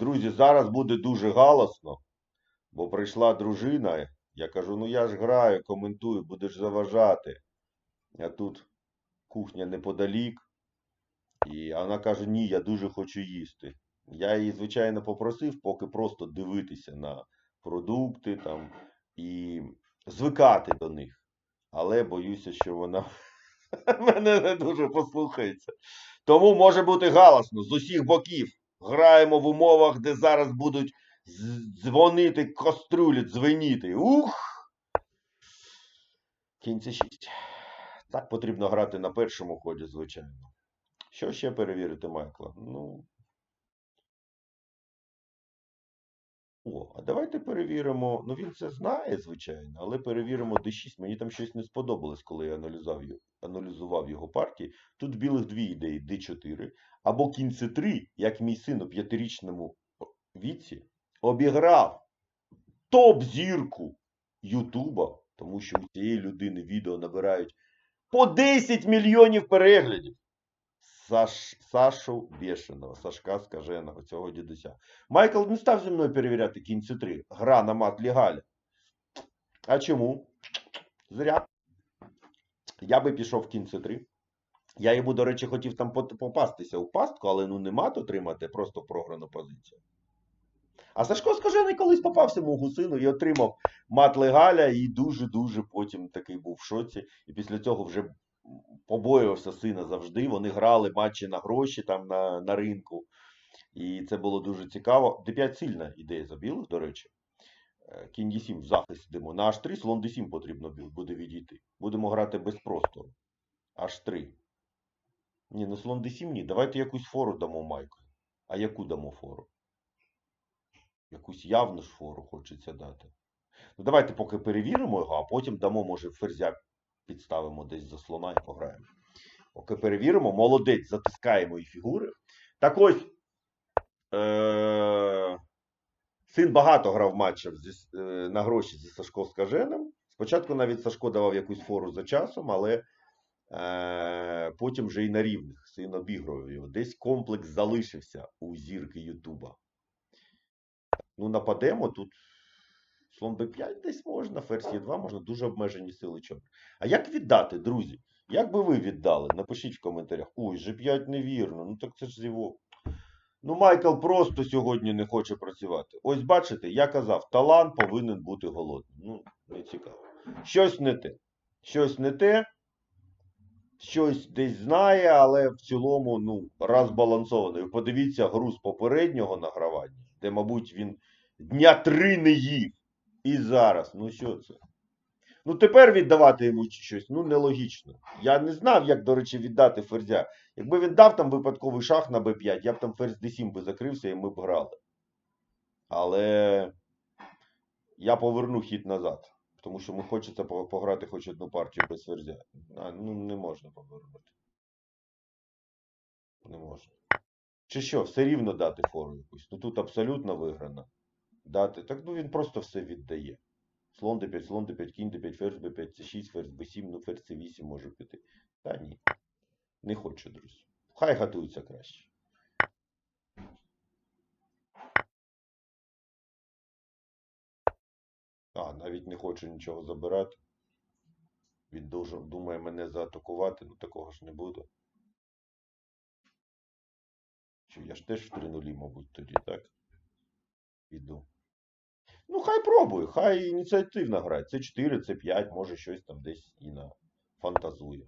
Друзі, зараз буде дуже галасно, бо прийшла дружина. Я кажу, ну я ж граю, коментую, будеш заважати. А тут кухня неподалік. І вона каже: ні, я дуже хочу їсти. Я її, звичайно, попросив, поки просто дивитися на продукти там і звикати до них. Але боюся, що вона мене не дуже послухається. Тому може бути галасно з усіх боків. Граємо в умовах, де зараз будуть дзвонити каструлі, дзвеніти. Ух! Кінці 6. Так потрібно грати на першому ході, звичайно. Що ще перевірити, Майкла? Ну. О, а давайте перевіримо. Ну він це знає, звичайно, але перевіримо D6. Мені там щось не сподобалось, коли я аналізував аналізував його партії. Тут білих дві ідеї D4. Або кінь C3, як мій син у п'ятирічному віці, обіграв топ-зірку Ютуба, тому що у цієї людини відео набирають по 10 мільйонів переглядів. Саш, Сашу Бєшеного, Сашка Скаженого, цього дідуся. Майкл не став зі мною перевіряти кінь С3. Гра на мат Лігаля. А чому? Зря. Я би пішов в кінь С3. Я йому, до речі, хотів там попастися у пастку, але ну не мат отримати, просто програну позицію. А Сашко Скажений колись попався мого сину і отримав мат легаля, і дуже-дуже потім такий був в шоці. І після цього вже побоювався сина завжди. Вони грали матчі на гроші там на, на ринку. І це було дуже цікаво. Д5 сильна ідея за білих, до речі. Е, Кінь d7 в захист йдемо. На H3 слон d7 потрібно буде відійти. Будемо грати без простору. H3. Ні, ну слон d7 ні. Давайте якусь фору дамо Майку. А яку дамо фору? Якусь явну ж фору хочеться дати. Ну давайте поки перевіримо його, а потім дамо, може, ферзя підставимо десь за слона і пограємо. Поки перевіримо, молодець, затискаємо і фігури. Так ось. Е- син багато грав матчів е, на гроші зі Сашко Скаженим. Спочатку навіть Сашко давав якусь фору за часом, але е- потім вже і на рівних син обігрував його. Десь комплекс залишився у зірки Ютуба. Ну, нападемо тут. Слон Б5 десь можна, ферзь Е2 можна, дуже обмежені сили чорних. А як віддати, друзі? Як би ви віддали? Напишіть в коментарях. Ой, G5 невірно. Ну так це ж зіво. Ну, Майкл просто сьогодні не хоче працювати. Ось бачите, я казав, талант повинен бути голодним. Ну, не цікаво. Щось не те. Щось не те. Щось десь знає, але в цілому, ну, розбалансований. Подивіться гру з попереднього награвання, де, мабуть, він дня три не їв. І зараз. Ну що це? Ну тепер віддавати йому щось, ну нелогічно. Я не знав, як, до речі, віддати ферзя. Якби він дав там випадковий шах на b5, я б там ферзь d7 би закрився і ми б грали. Але я поверну хід назад. Тому що ми хочеться пограти хоч одну партію без ферзя. А, ну не можна повернути. Не можна. Чи що, все рівно дати фору якусь. Ну тут абсолютно виграно. Дати. Так ну він просто все віддає. Слон d5, слон d5, кінь d5, ферзь b5, c6, ферзь b7, ну ферзь c8 може піти. Та ні. Не хочу, друзі. Хай готуються краще. А, навіть не хочу нічого забирати. Він дуже думає мене заатакувати, ну такого ж не буде. Що я ж теж в 3 нулі, мабуть, тоді, так? Іду. Ну, хай пробує, хай ініціативно грає. Це 4, це 5, може щось там десь і на фантазує.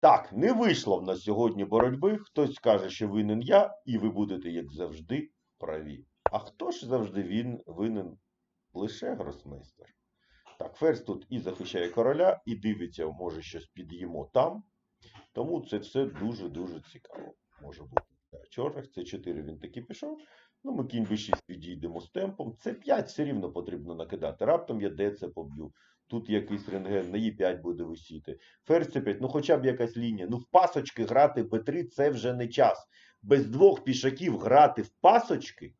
Так, не вийшло в нас сьогодні боротьби. Хтось скаже, що винен я, і ви будете, як завжди, праві. А хто ж завжди він винен? Лише гросмейстер. Так, ферзь тут і захищає короля, і дивиться, може щось під'їмо там. Тому це все дуже-дуже цікаво може бути. Чорних, це 4 він таки пішов. Ну, ми кінь b6 відійдемо з темпом. Це 5 все рівно потрібно накидати. Раптом я де це поб'ю. Тут якийсь рентген, на Е5 буде висіти. Ферзь c5, ну хоча б якась лінія. Ну в пасочки грати b3 це вже не час. Без двох пішаків грати в пасочки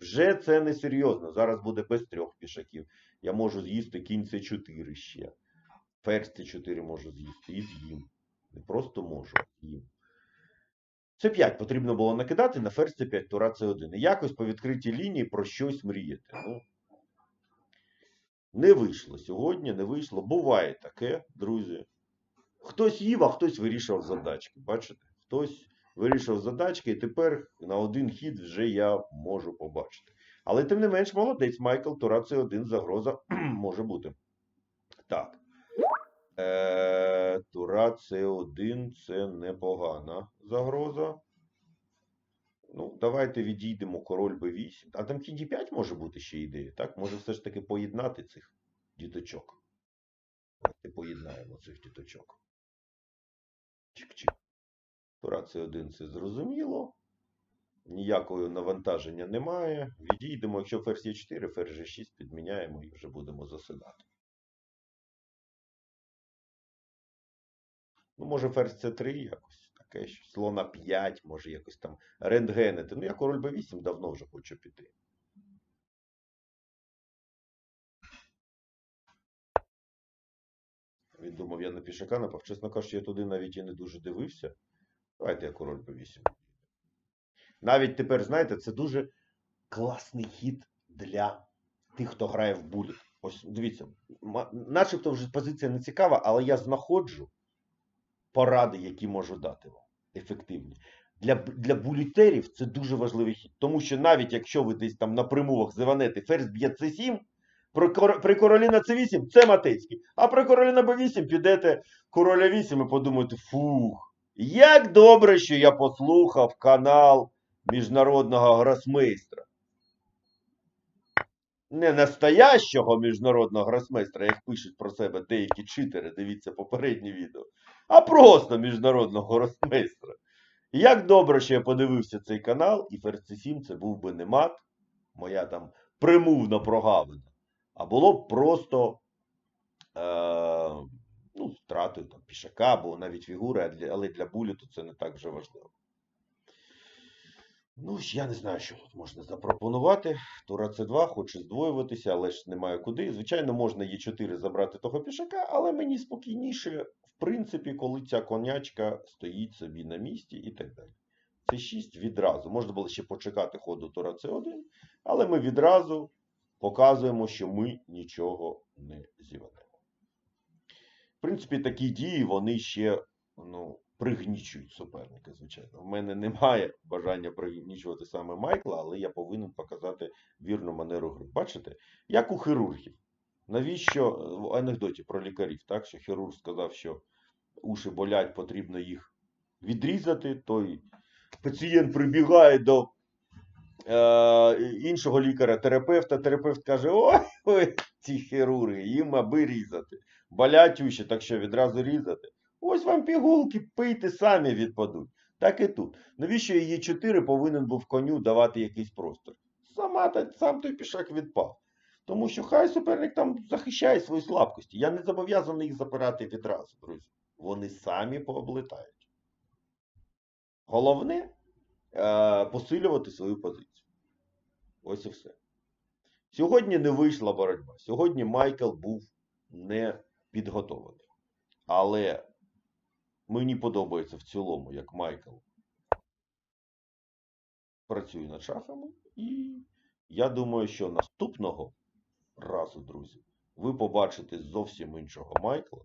вже це не серйозно. Зараз буде без трьох пішаків. Я можу з'їсти кінь c4 ще. Ферзь c4 можу з'їсти і з'їм. Не просто можу, з'їм. Це 5 потрібно було накидати на ферзь С5, тура С1. І якось по відкритій лінії про щось мріяти. Ну, не вийшло сьогодні, не вийшло. Буває таке, друзі. Хтось їв, а хтось вирішував задачки. Бачите? Хтось вирішив задачки, і тепер на один хід вже я можу побачити. Але тим не менш, молодець, Майкл, тура С1, загроза може бути. Так. Е, Тура С1 це непогана загроза. Ну, давайте відійдемо король Б8. А там кінь Д5 може бути ще ідея, так? Може все ж таки поєднати цих діточок. Давайте поєднаємо цих діточок. Чик-чик. Тура С1 це зрозуміло. Ніякого навантаження немає. Відійдемо, якщо ферзь Е4, ферзь G6 підміняємо і вже будемо засинати. Ну, може, ферзь С3 якось. Таке щось. Слона 5, може якось там рентгенити. Ну, я король Б8 давно вже хочу піти. Він думав, я на пішака напав. Чесно кажучи, я туди навіть і не дуже дивився. Давайте я король Б8. Навіть тепер, знаєте, це дуже класний хід для тих, хто грає в буліт. Ось дивіться, начебто вже позиція не цікава, але я знаходжу поради, які можу дати вам. Ефективні. Для, для булітерів це дуже важливий хід. Тому що навіть якщо ви десь там на примовах заванете ферзь б'є С7, при, при королі на С8 це Матецький. А при королі на Б8 підете короля 8 і подумаєте, фух, як добре, що я послухав канал міжнародного гросмейстра. Не настоящого міжнародного гросмейстра, як пишуть про себе деякі читери, дивіться попереднє відео, а просто міжнародного гросмейстра. Як добре, що я подивився цей канал, і ферзь C7 це був би не мат, моя там примовна прогавина, а було б просто е, ну, втратою там, пішака або навіть фігури, але для буліту це не так вже важливо. Ну, я не знаю, що тут можна запропонувати. Тура С2 хоче здвоюватися, але ж немає куди. Звичайно, можна Е4 забрати того пішака, але мені спокійніше, в принципі, коли ця конячка стоїть собі на місці і так далі. С6 відразу. Можна було ще почекати ходу Тура С1, але ми відразу показуємо, що ми нічого не зіванемо. В принципі, такі дії вони ще ну, пригнічують суперника, звичайно. У мене немає бажання пригнічувати саме Майкла, але я повинен показати вірну манеру гри. Бачите, як у хірургів. Навіщо в анекдоті про лікарів, так? Що хірург сказав, що уші болять, потрібно їх відрізати, той пацієнт прибігає до е, іншого лікаря-терапевта. Терапевт каже: ой, ой, ці хірурги, їм аби різати. Болять уші, так що відразу різати. Ось вам пігулки, пийте, самі відпадуть. Так і тут. Навіщо її 4 повинен був коню давати якийсь простір? Сама та, сам той пішак відпав. Тому що хай суперник там захищає свої слабкості. Я не зобов'язаний їх запирати відразу, друзі. Вони самі пооблетають. Головне е, посилювати свою позицію. Ось і все. Сьогодні не вийшла боротьба. Сьогодні Майкл був не підготовлений. Але мені подобається в цілому, як Майкл працює над шахами. І я думаю, що наступного разу, друзі, ви побачите зовсім іншого Майкла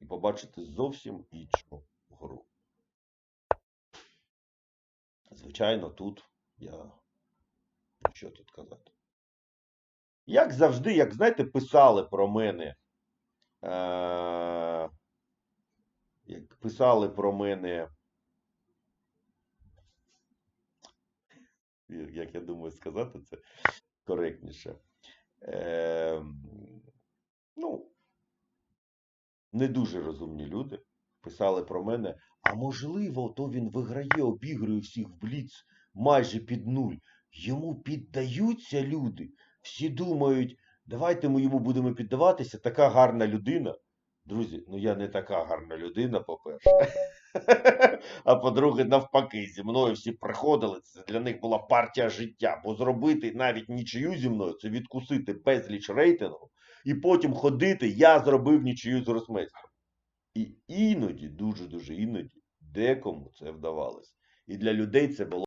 і побачите зовсім іншу гру. Звичайно, тут я. Що тут казати? Як завжди, як знаєте, писали про мене. Е- писали про мене. Як я думаю сказати це коректніше. Е, ну, не дуже розумні люди писали про мене. А можливо, то він виграє, обігрує всіх в бліц майже під нуль. Йому піддаються люди. Всі думають, давайте ми йому будемо піддаватися. Така гарна людина. Друзі, ну я не така гарна людина, по-перше. А по-друге, навпаки, зі мною всі приходили. Це для них була партія життя. Бо зробити навіть нічию зі мною це відкусити безліч рейтингу, і потім ходити, я зробив нічию з Росмейстром. І іноді, дуже-дуже іноді, декому це вдавалося. І для людей це було